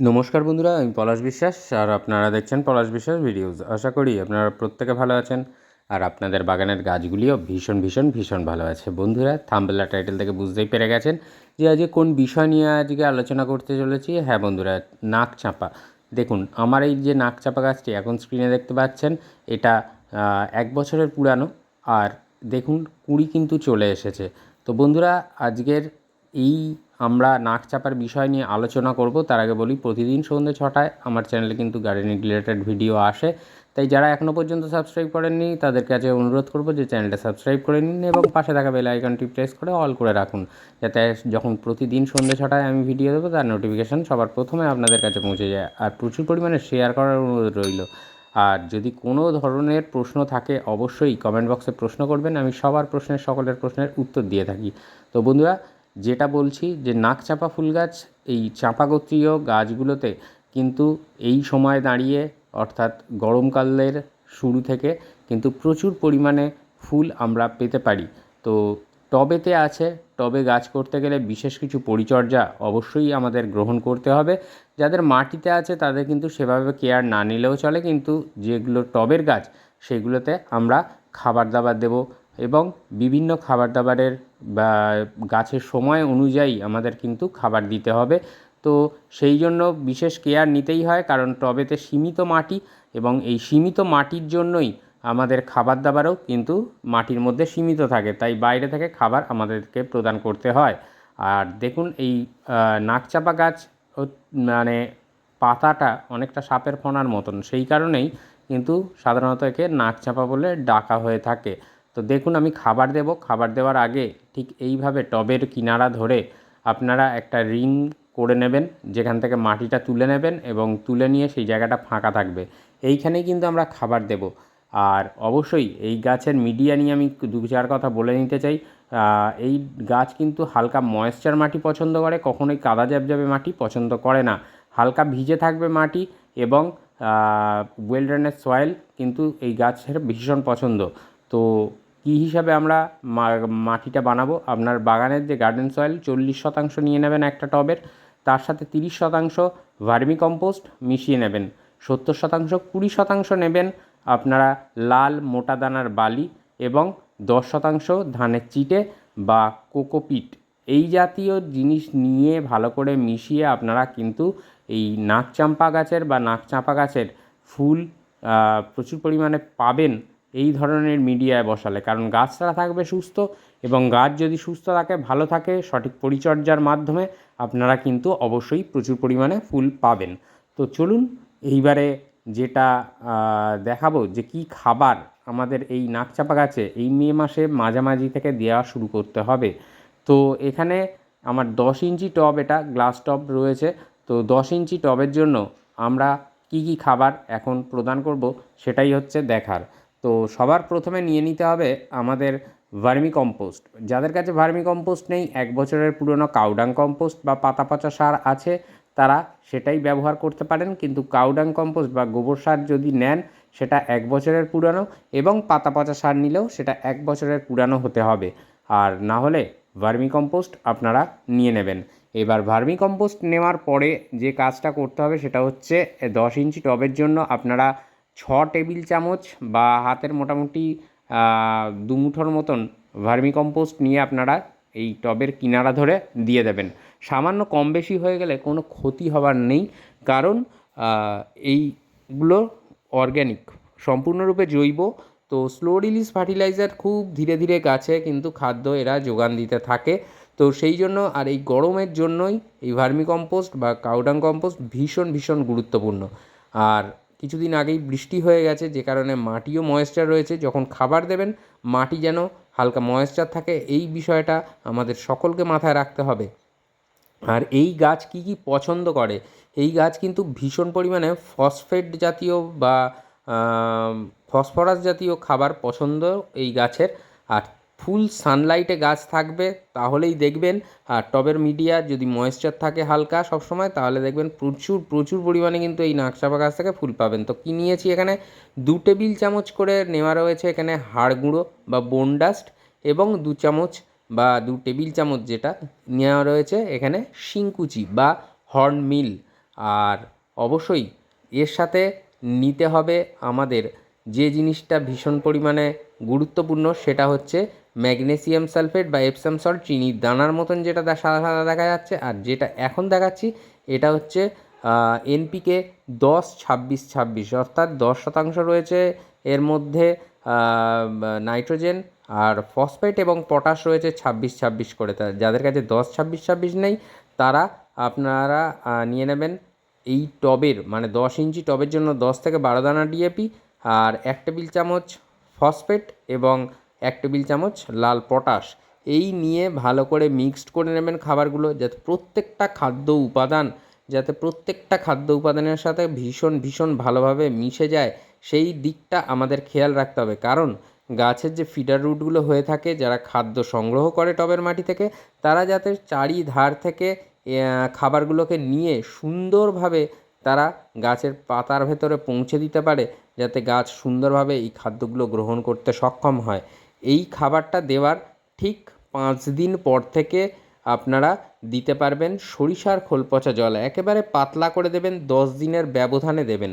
নমস্কার বন্ধুরা, আমি পলাশ বিশ্বাস আর আপনারা দেখছেন পলাশ বিশ্বাস ভিডিওস। আশা করি আপনারা প্রত্যেকে ভালো আছেন আর আপনাদের বাগানের গাছগুলিও ভীষণ ভীষণ ভীষণ ভালো আছে। বন্ধুরা থাম্বেলা টাইটেল থেকে বুঝতেই পেরে গেছেন যে আজকে কোন বিষয় নিয়ে আজকে আলোচনা করতে চলেছি। হ্যাঁ বন্ধুরা নাক চাপা দেখুন, আমার এই যে নাক চাপা গাছটি এখন স্ক্রিনে দেখতে পাচ্ছেন, এটা এক বছরের পুরানো আর দেখুন কুড়ি কিন্তু চলে এসেছে। তো বন্ধুরা, আজকের এই আমরা নাক চাপার বিষয় নিয়ে আলোচনা করব, তার আগে বলি প্রতিদিন সন্ধ্যে ছটায় আমার চ্যানেলে কিন্তু গার্ডেনিং রিলেটেড ভিডিও আসে। তাই যারা এখনও পর্যন্ত সাবস্ক্রাইব করেননি, তাদের কাছে অনুরোধ করব যে চ্যানেলটা সাবস্ক্রাইব করে নিন এবং পাশে থাকা বেল আইকনটি প্রেস করে অল করে রাখুন। যাতে যখন প্রতিদিন সন্ধ্যে ছটায় আমি ভিডিও দেবো, তার নোটিফিকেশান সবার প্রথমে আপনাদের কাছে পৌঁছে যায়। আর প্রচুর পরিমাণে শেয়ার করার অনুরোধ রইল। আর যদি কোনো ধরনের প্রশ্ন থাকে, অবশ্যই কমেন্ট বক্সে প্রশ্ন করবেন, আমি সবার প্রশ্নের, সকলের প্রশ্নের উত্তর দিয়ে থাকি। তো বন্ধুরা যেটা বলছি যে নাক চাপা ফুল গাছ, এই চাঁপা গোত্রীয় গাছগুলোতে কিন্তু এই সময় দাঁড়িয়ে, অর্থাৎ গরমকালের শুরু থেকে কিন্তু প্রচুর পরিমাণে ফুল আমরা পেতে পারি। তো টবেতে আছে, টবে গাছ করতে গেলে বিশেষ কিছু পরিচর্যা অবশ্যই আমাদের গ্রহণ করতে হবে। যাদের মাটিতে আছে তাদের কিন্তু সেভাবে কেয়ার না নিলেও চলে, কিন্তু যেগুলো টবের গাছ, সেগুলোতে আমরা খাবার দাবার দেবো এবং বিভিন্ন খাবার দাবারের গাছের সময় অনুযায়ী আমাদের কিন্তু খাবার দিতে হবে। তো সেই জন্য বিশেষ কেয়ার নিতেই হয়, কারণ টবেতে সীমিত মাটি এবং এই সীমিত মাটির জন্যই আমাদের খাবার দাবারও কিন্তু মাটির মধ্যে সীমিত থাকে, তাই বাইরে থেকে খাবার আমাদেরকে প্রদান করতে হয়। আর দেখুন এই নাকচাপা গাছ মানে পাতাটা অনেকটা সাপের ফণার মতন, সেই কারণেই কিন্তু সাধারণত একে নাকচাপা বলে ডাকা হয়ে থাকে। তো দেখুন, আমি খাবার দেব। খাবার দেওয়ার আগে ঠিক এইভাবে টবের কিনারা ধরে আপনারা একটা রিং করে নেবেন, যেখান থেকে মাটিটা তুলে নেবেন এবং তুলে নিয়ে সেই জায়গাটা ফাঁকা থাকবে। এইখানেই কিন্তু আমরা খাবার দেব। আর অবশ্যই এই গাছের মিডিয়া নিয়ে আমি দু চার কথা বলে নিতে চাই। এই গাছ কিন্তু হালকা ময়েশ্চার মাটি পছন্দ করে, কখনোই কাদা জ্যাবজ্যাবে মাটি পছন্দ করে না। হালকা ভিজে থাকবে মাটি এবং ওয়েল ড্রেনের সয়েল কিন্তু এই গাছের ভীষণ পছন্দ। তো কী হিসাবে আমরা মাটিটা বানাবো? আপনার বাগানের যে গার্ডেন সয়েল চল্লিশ শতাংশ নিয়ে নেবেন একটা টবের, তার সাথে তিরিশ শতাংশ ভার্মি কম্পোস্ট মিশিয়ে নেবেন। সত্তর শতাংশ, কুড়ি শতাংশ নেবেন আপনারা লাল মোটা দানার বালি এবং দশ শতাংশ ধানের চিটে বা কোকোপিট এই জাতীয় জিনিস নিয়ে ভালো করে মিশিয়ে আপনারা কিন্তু এই নাকচাম্পা গাছের বা নাকচাঁপা গাছের ফুল প্রচুর পরিমাণে পাবেন। এই ধরনের মিডিয়ায় বসালে। কারণ গাছটা থাকবে সুস্থ এবং গাছ যদি সুস্থ থাকে, ভালো থাকে, সঠিক পরিচর্যার মাধ্যমে আপনারা কিন্তু অবশ্যই প্রচুর পরিমাণে ফুল পাবেন। তো চলুন এইবারে যেটা দেখাবো যে কি খাবার আমাদের এই নাকচাপা গাছে এই মে মাসে মাঝামাঝি থেকে দেওয়া শুরু করতে হবে। তো এখানে আমার দশ ইঞ্চি টব এটা, গ্লাস টব রয়েছে। তো দশ ইঞ্চি টবের জন্য আমরা কি কি খাবার এখন প্রদান করব সেটাই হচ্ছে দেখার। তো সবার প্রথমে নিয়ে নিতে হবে আমাদের ভার্মি কম্পোস্ট যাদের কাছে ভার্মি কম্পোস্ট নেই, এক বছরের পুরনো কাউডাং কম্পোস্ট বা পাতা পচা সার আছে, তারা সেটাই ব্যবহার করতে পারেন। কিন্তু কাউডাং কম্পোস্ট বা গোবর সার যদি নেন, সেটা এক বছরের পুরানো এবং পাতা পচা সার নিলেও সেটা এক বছরের পুরানো হতে হবে। আর না হলে ভার্মি কম্পোস্ট আপনারা নিয়ে নেবেন। এবার ভার্মি কম্পোস্ট নেওয়ার পরে যে কাজটা করতে হবে, সেটা হচ্ছে দশ ইঞ্চি টবের জন্য আপনারা ছ টেবিল চামচ বা হাতের মোটামুটি আহ, দু মুঠোর মতন ভার্মি কম্পোস্ট নিয়ে আপনারা এই টবের কিনারা ধরে দিয়ে দেবেন। সামান্য কম বেশি হয়ে গেলে কোনো ক্ষতি হবার নেই কারণ এইগুলো অর্গ্যানিক। সম্পূর্ণরূপে জৈব। তো স্লো রিলিজ ফার্টিলাইজার খুব ধীরে ধীরে গাছে কিন্তু খাদ্য এরা যোগান দিতে থাকে। তো সেই জন্য আর এই গরমের জন্যই এই ভার্মি কম্পোস্ট বা কাউডাং কম্পোস্ট ভীষণ ভীষণ গুরুত্বপূর্ণ। আর কিছুদিন আগেই বৃষ্টি হয়ে গেছে, যে কারণে মাটিও ময়েশ্চার রয়েছে। যখন খাবার দেবেন, মাটি যেন হালকা ময়েশ্চার থাকে, এই বিষয়টা আমাদের সকলকে মাথায় রাখতে হবে। আর এই গাছ কি কি পছন্দ করে? এই গাছ কিন্তু ভীষণ পরিমাণে ফসফেট জাতীয় বা ফসফরাস জাতীয় খাবার পছন্দ এই গাছের। আর ফুল সানলাইটে গাছ থাকবে, তাহলেই দেখবেন আর টবের মিডিয়া যদি ময়েশ্চার থাকে হালকা সবসময়, তাহলে দেখবেন প্রচুর প্রচুর পরিমাণে কিন্তু এই নাকশাপা গাছ থেকে ফুল পাবেন। তো কী নিয়েছি এখানে? দু টেবিল চামচ করে নেওয়া রয়েছে এখানে হাড় গুঁড়ো বা বোন ডাস্ট এবং দু চামচ বা দু টেবিল চামচ যেটা নেওয়া রয়েছে এখানে শিংকুচি বা হর্ন মিল আর অবশ্যই এর সাথে নিতে হবে আমাদের যে জিনিসটা ভীষণ পরিমাণে গুরুত্বপূর্ণ সেটা হচ্ছে ম্যাগনেসিয়াম সালফেট বা এপসাম সল্ট চিনির দানার মতন যেটা সাদা সাদা দেখা যাচ্ছে। আর যেটা এখন দেখাচ্ছি, এটা হচ্ছে এনপিকে দশ ছাব্বিশ ছাব্বিশ, অর্থাৎ দশ শতাংশ রয়েছে। এর মধ্যে নাইট্রোজেন আর ফসফেট এবং পটাশ রয়েছে ছাব্বিশ ছাব্বিশ করে। যাদের কাছে দশ ছাব্বিশ ছাব্বিশ নেই, তারা আপনারা নিয়ে নেবেন এই টবের মানে দশ ইঞ্চি টবের জন্য দশ থেকে বারো দানা ডিএপি আর এক টেবিল চামচ ফসফেট এবং এক টেবিল চামচ, লাল পটাশ। এই নিয়ে ভালো করে মিক্সড করে নেবেন খাবারগুলো, যাতে প্রত্যেকটা খাদ্য উপাদান, যাতে প্রত্যেকটা খাদ্য উপাদানের সাথে ভীষণ ভীষণ ভালোভাবে মিশে যায়, সেই দিকটা আমাদের খেয়াল রাখতে হবে। কারণ গাছের যে ফিডার রুটগুলো হয়ে থাকে, যারা খাদ্য সংগ্রহ করে টবের মাটি থেকে, তারা যাতে চারিধার থেকে খাবারগুলোকে নিয়ে সুন্দরভাবে তারা গাছের পাতার ভেতরে পৌঁছে দিতে পারে, যাতে গাছ সুন্দরভাবে এই খাদ্যগুলো গ্রহণ করতে সক্ষম হয়। এই খাবারটা দেওয়ার ঠিক পাঁচ দিন পর থেকে আপনারা দিতে পারবেন সরিষার খোল পচা জল। একেবারে পাতলা করে দেবেন, দশ দিনের ব্যবধানে দেবেন।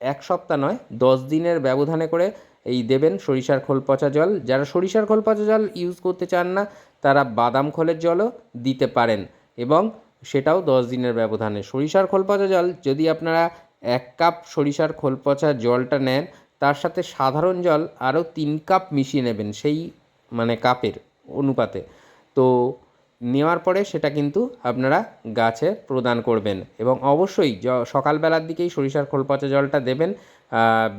এক সপ্তাহ নয়, দশ দিনের ব্যবধানে করে এই দেবেন সরিষার খোল পচা জল। যারা সরিষার খোল পচা জল ইউজ করতে চান না, তারা বাদাম খোলের জলও দিতে পারেন এবং সেটাও দশ দিনের ব্যবধানে। সরিষার খোল পচা জল যদি আপনারা এক কাপ সরিষার খোল পচা জলটা নেন তার সাথে সাধারণ জল আরও তিন কাপ মিশিয়ে নেবেন সেই মানে কাপের অনুপাতে। তো নেওয়ার পরে সেটা কিন্তু আপনারা গাছে প্রদান করবেন এবং অবশ্যই সকালবেলার দিকেই সরিষার খোল পচা জলটা দেবেন।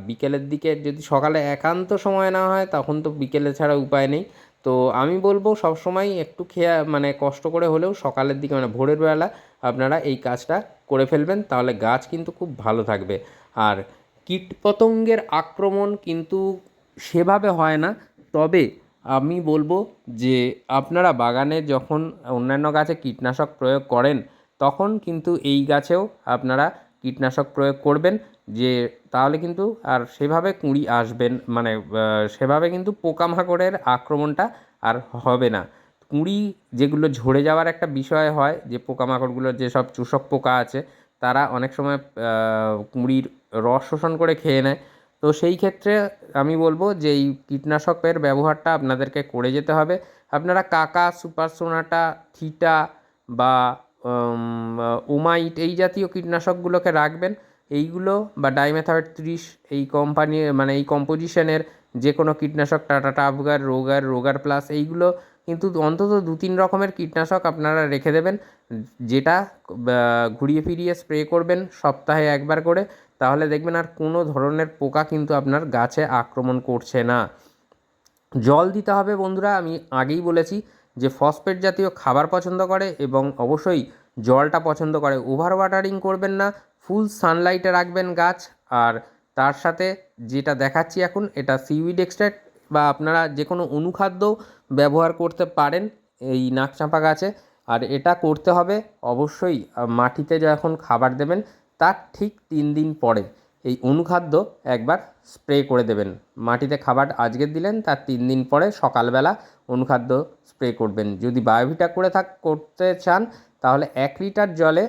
বিকেলের দিকে যদি সকালে একান্ত সময় না হয় তখন তো বিকেলে ছাড়া উপায় নেই। তো আমি বলব সবসময় একটু খেয়া মানে কষ্ট করে হলেও সকালের দিকে মানে ভোরের বেলা আপনারা এই কাজটা করে ফেলবেন, তাহলে গাছ কিন্তু খুব ভালো থাকবে। আর কীটপতঙ্গের আক্রমণ কিন্তু সেভাবে হয় না। তবে আমি বলব যে আপনারা বাগানে যখন অন্যান্য গাছে কীটনাশক প্রয়োগ করেন, তখন কিন্তু এই গাছেও আপনারা কীটনাশক প্রয়োগ করবেন যে তাহলে কিন্তু আর সেভাবে কুঁড়ি আসবেন মানে সেভাবে কিন্তু পোকামাকড়ের আক্রমণটা আর হবে না। কুঁড়ি যেগুলো ঝরে যাওয়ার একটা বিষয় হয়, যে পোকামাকড়গুলোর যেসব চূষক পোকা আছে তারা অনেক সময় কুঁড়ির রস শোষণ করে খেয়ে নেয়। তো সেই ক্ষেত্রে আমি বলব যে এই কীটনাশকের ব্যবহারটা আপনাদেরকে করে যেতে হবে। আপনারা কাকা, সুপার সোনাটা, থিটা বা ওমাইট এই জাতীয় কীটনাশকগুলোকে রাখবেন। এইগুলো বা ডাইমেথাইড ত্রিশ এই কোম্পানি মানে এই কম্পোজিশনের যে কোনো কীটনাশক, টাটা টাবগার রোগার রোগার প্লাস এইগুলো কিন্তু অন্তত দু তিন রকমের কীটনাশক আপনারা রেখে দেবেন। যেটা ঘুরিয়ে ফিরিয়ে স্প্রে করবেন সপ্তাহে একবার করে, তাহলে দেখবেন আর কোনো ধরনের পোকা কিন্তু আপনার গাছে আক্রমণ করছে না। জল দিতে হবে বন্ধুরা, আমি আগেই বলেছি যে ফসফেট জাতীয় খাবার পছন্দ করে এবং অবশ্যই জলটা পছন্দ করে। ওভার ওয়াটারিং করবেন না ফুল সানলাইটে রাখবেন গাছ। আর তার সাথে যেটা দেখাচ্ছি এখন, এটা সিউইড এক্সট্রাক্ট বা আপনারা যে কোনো অনুখাদ্য ব্যবহার করতে পারেন এই নাকচাঁপা গাছে। আর এটা করতে হবে অবশ্যই মাটিতে যখন খাবার দেবেন, তার ঠিক তিন দিন পরে। এই অনুখাদ্য একবার স্প্রে করে দেবেন। মাটিতে খাবার আজকে দিলেন, তার তিন দিন পরে সকালবেলা অনুখাদ্য স্প্রে করবেন। যদি বায়োভিটা করে থাক, করতে চান, তাহলে এক লিটার জলে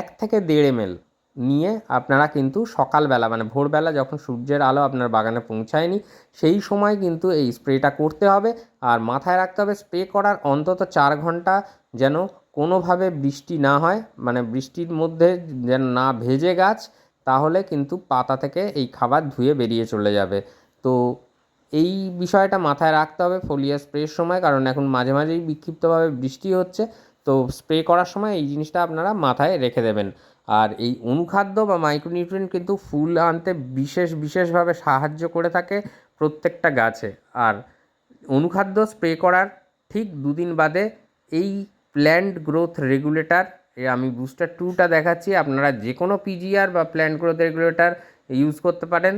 এক থেকে দেড় এমএল নিয়ে আপনারা কিন্তু সকালবেলা মানে ভোরবেলা যখন সূর্যের আলো আপনার বাগানে পৌঁছায়নি, সেই সময় কিন্তু এই স্প্রেটা করতে হবে। আর মাথায় রাখতে হবে, স্প্রে করার অন্তত চার ঘণ্টা যেন কোনোভাবে বৃষ্টি না হয় মানে বৃষ্টির মধ্যে যেন না ভেজে গাছ, তাহলে কিন্তু পাতা থেকে এই খাবার ধুয়ে বেরিয়ে চলে যাবে। তো এই বিষয়টা মাথায় রাখতে হবে ফোলিয়া স্প্রের সময়, কারণ এখন মাঝে মাঝেই বিক্ষিপ্তভাবে বৃষ্টি হচ্ছে। তো স্প্রে করার সময় এই জিনিসটা আপনারা মাথায় রেখে দেবেন। আর এই অনুখাদ্য বা মাইক্রোনিউট্রিয়েন্ট কিন্তু ফুল আনতে বিশেষ, বিশেষভাবে সাহায্য করে থাকে প্রত্যেকটা গাছে। আর অনুখাদ্য স্প্রে করার ঠিক দুদিন বাদে এই প্ল্যান্ট গ্রোথ রেগুলেটর আমি বুস্টার টুটা দেখাচ্ছি। আপনারা যে কোনো পিজিআর বা প্ল্যান্ট গ্রোথ রেগুলেটর ইউজ করতে পারেন।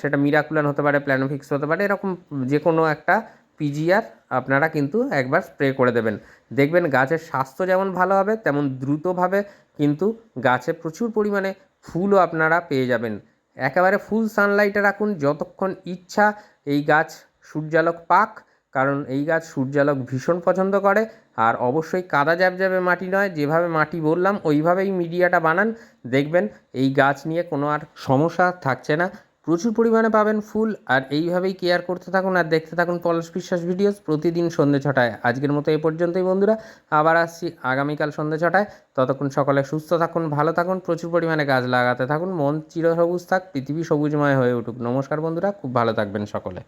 সেটা মিরাকুলান হতে পারে প্ল্যানোফিক্স হতে পারে, এরকম যে কোনো একটা পিজিআর আপনারা কিন্তু একবার স্প্রে করে দেবেন। দেখবেন গাছের স্বাস্থ্য যেমন ভালো হবে, তেমন দ্রুতভাবে কিন্তু গাছে প্রচুর পরিমাণে ফুলও আপনারা পেয়ে যাবেন। একেবারে ফুল সানলাইটে রাখুন, যতক্ষণ ইচ্ছা এই গাছ সূর্যালোক পাক, কারণ এই গাছ সূর্যালোক ভীষণ পছন্দ করে। আর অবশ্যই কাদা জ্যাবজ্যাবে মাটি নয়, যেভাবে মাটি বললাম, ওইভাবেই মিডিয়াটা বানান। দেখবেন এই গাছ নিয়ে কোনো আর সমস্যা থাকছে না। প্রচুর পরিমাণে পাবেন ফুল, আর এইভাবেই কেয়ার করতে থাকুন আর দেখতে থাকুন পলাশ বিশ্বাস ভিডিওস প্রতিদিন সন্ধ্যে ছটায়। আজকের মতো এ পর্যন্তই বন্ধুরা, আবার আসছি আগামীকাল সন্ধ্যে ছটায়। ততক্ষণ সকলে সুস্থ থাকুন, ভালো থাকুন, প্রচুর পরিমাণে গাছ লাগাতে থাকুন, মন চিরসবুজ থাক, পৃথিবী সবুজময় হয়ে উঠুক। নমস্কার বন্ধুরা, খুব ভালো থাকবেন সকলে।